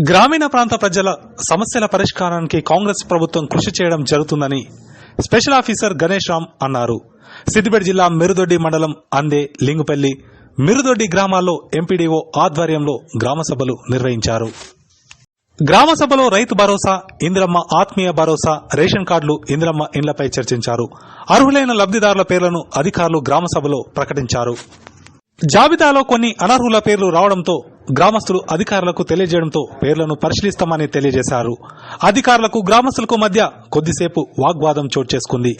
గ్రామీణ ప్రాంత ప్రజల సమస్యల పరిష్కారానికి కాంగ్రెస్ ప్రభుత్వం కృషి చేయడం జరుగుతుందని స్పెషల్ ఆఫీసర్ గణేష్ రామ్ అన్నారు. సిద్దిపేట జిల్లా మిరుదొడ్డి మండలం అందే లింగుపల్లి మిరుదొడ్డి గ్రామాల్లో ఎంపీడీఓ ఆధ్వర్యంలో గ్రామసభలు నిర్వహించారు. గ్రామసభలో రైతు భరోసా ఇందిరమ్మ ఆత్మీయ భరోసా రేషన్ కార్డులు ఇందిరమ్మ ఇండ్లపై చర్చించారు. అర్హులైన లబ్దిదారుల పేర్లను అధికారులు గ్రామసభలో ప్రకటించారు. జాబితాలో కొన్ని అనర్హుల పేర్లు రావడంతో గ్రామస్తులు అధికారులకు తెలియజేయడంతో పేర్లను పరిశీలిస్తామని తెలియజేశారు. అధికారులకు గ్రామస్తులకు మధ్య కొద్దిసేపు వాగ్వాదం చోటు చేసుకుంది.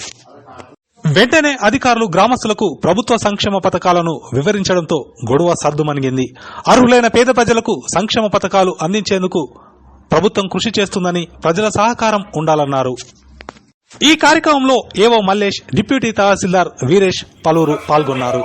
వెంటనే అధికారులు గ్రామస్తులకు ప్రభుత్వ సంక్షేమ పథకాలను వివరించడంతో గొడవ సర్దుమణిగింది. అర్హులైన పేద ప్రజలకు సంక్షేమ పథకాలు అందించేందుకు ప్రభుత్వం కృషి చేస్తుందని ప్రజల సహకారం ఉండాలన్నారు. ఈ కార్యక్రమంలో ఏవో మల్లేష్ డిప్యూటీ తహసీల్దార్ వీరేష్ పలువురు పాల్గొన్నారు.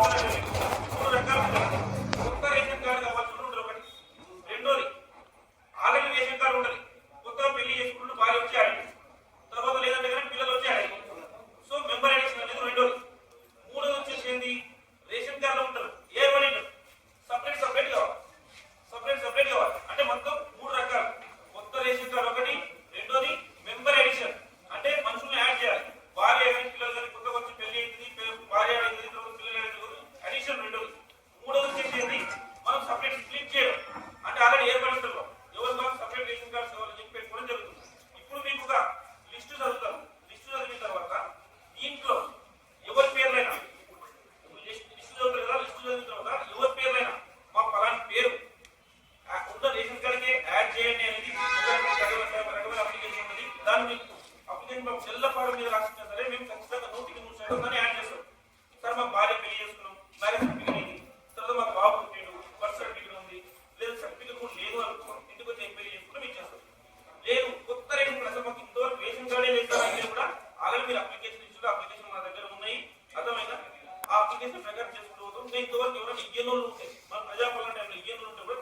ఉంటుంది అప్పుడు మేము చెల్లపాడు మీద రాసినా సరే మేము ఖచ్చితంగా నూటికి నూరు శాతం దాన్ని యాడ్ చేస్తాం. సార్ మా భార్య పెళ్ళి చేసుకున్నాం మ్యారేజ్ సర్టిఫికేట్ తర్వాత మాకు బాబు పుట్టిండు బర్త్ సర్టిఫికేట్ ఉంది. లేదు సర్టిఫికేట్ కూడా లేదు అనుకున్నాం. ఇంటికి వచ్చి ఎంక్వైరీ చేసుకున్నాం ఇచ్చేస్తాం లేదు కొత్త రేషన్ ప్రజలు మాకు ఇంతవరకు రేషన్ కార్డే లేదు సార్ అంటే కూడా ఆల్రెడీ మీరు అప్లికేషన్ ఇచ్చారు అప్లికేషన్ మా దగ్గర ఉన్నాయి. అర్థమైందా? ఆ అప్లికేషన్ ప్రకారం చేసుకుంటూ పోతాం. నేను ఇంతవరకు ఎవరైనా ఇయ్యనోళ్ళు ఉంటాయి మన ప్రజాపాలన టైంలో ఇయ్యనోళ్ళు ఉంటే కూడా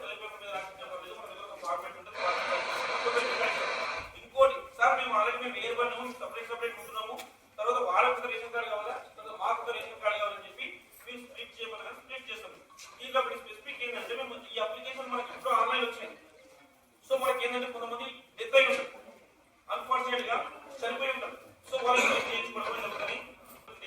Even my